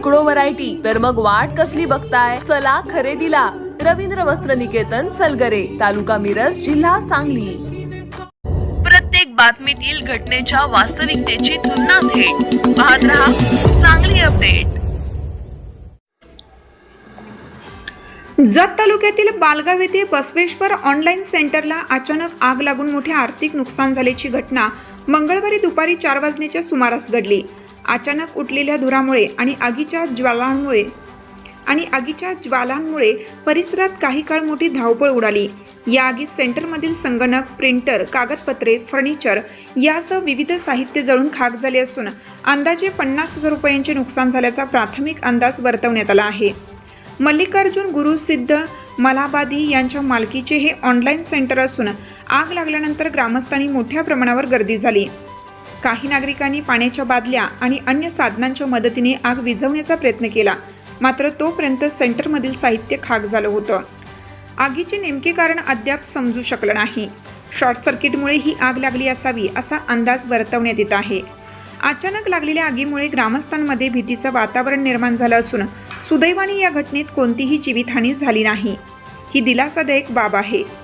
शेकडो व्हरायटी. तर मग वाट कसली बघताय? चला खरेदीला. रवींद्र वस्त्र निकेतन सलगरे तालुका मिरज जिल्हा सांगली. प्रत्येक बातमीतील घटनेच्या वास्तविकतेची तुलना थेट. पाहत रहा सांगली अपडेट. जत तालुक्यातील बालगाव येथे बसवेश्वर ऑनलाईन सेंटरला अचानक आग लागून मोठे आर्थिक नुकसान झाल्याची घटना मंगळवारी दुपारी चार वाजण्याच्या सुमारास घडली. अचानक उठलेल्या धुरामुळे आणि आगीच्या ज्वालांमुळे आणि आगीच्या ज्वालांमुळे परिसरात काही काळ मोठी धावपळ उडाली. या आगीत सेंटरमधील संगणक प्रिंटर कागदपत्रे फर्निचर यासह विविध साहित्य जळून खाक झाले असून अंदाजे पन्नास हजार रुपयांचे नुकसान झाल्याचा प्राथमिक अंदाज वर्तवण्यात आला आहे. मल्लिकार्जुन गुरुसिद्ध मलाबादी यांच्या मालकीचे हे ऑनलाईन सेंटर असून आग लागल्यानंतर ग्रामस्थांनी मोठ्या प्रमाणावर गर्दी झाली. काही नागरिकांनी पाण्याच्या बादल्या आणि अन्य साधनांच्या मदतीने आग विझवण्याचा प्रयत्न केला. मात्र तोपर्यंत सेंटरमधील साहित्य खाक झालं होतं. आगीचे नेमके कारण अद्याप समजू शकलं नाही. शॉर्ट सर्किटमुळे ही आग लागली असावी असा अंदाज वर्तवण्यात येत आहे. अचानक लागलेल्या आगीमुळे ग्रामस्थांमध्ये भीतीचं वातावरण निर्माण झालं असून सुदैवाने या घटनेत कोणतीही जीवितहानी झाली नाही. ही दिलासादायक बाब आहे.